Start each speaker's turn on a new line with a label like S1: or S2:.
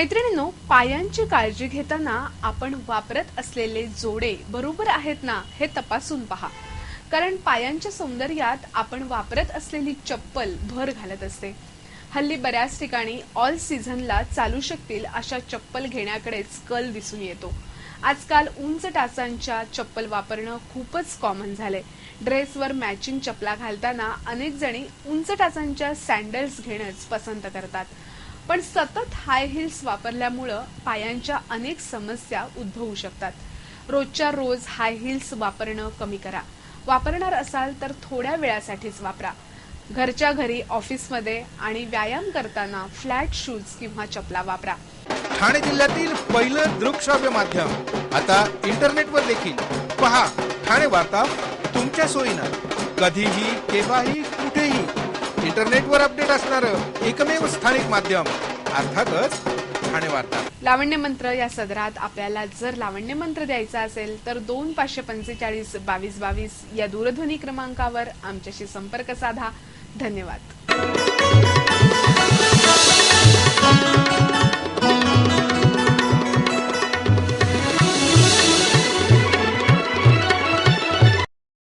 S1: मैत्रिणींनो पायांची काळजी घेताना आपण वापरत असलेले जोडे बरोबर आहेत ना हे तपासून पहा. कारण पायांच्या सौंदर्यात आपण वापरत असलेली चप्पल भर घालत असते. हल्ली बऱ्याच ठिकाणी ऑल सीझनला चालू शकतील अशा चप्पल घेण्याकडेच कल दिसून येतो. आजकाल उंच टाचांच्या चप्पल वापरणं खूपच कॉमन झालंय. ड्रेसवर मॅचिंग चपला घालताना अनेक जणी उंच टाचांच्या सँडल्स घेणंच पसंत करतात. पण सतत हाय हिल्स वापरल्यामुळं पायांच्या अनेक समस्या उद्भवू शकतात. रोजच्या रोज हाय हिल्स वापरणं कमी करा. वापरणार असाल तर थोड्या वेळासाठीच वापरा. घरच्या घरी ऑफिसमध्ये आणि व्यायाम करताना फ्लॅट शूज किंवा चपला वापरा.
S2: ठाणे जिल्ह्यातील पहिलं दृकश्राव्य माध्यम आता इंटरनेटवर देखील. पहा ठाणे वार्ता तुमच्या सोयीनं. कधीही केव्हाही कुठेही. इंटरनेटवर अपडेट असणार एकमेव स्थानिक माध्यम. अर्थातच ठाणे वार्ता
S1: लावण्य मंत्र या सदरात आपल्याला जर लावण्य मंत्र द्यायचा असेल तर दोन पाचशे पंचेचाळीस बावीस बावीस या दूरध्वनी क्रमांकावर आमच्याशी संपर्क साधा. धन्यवाद.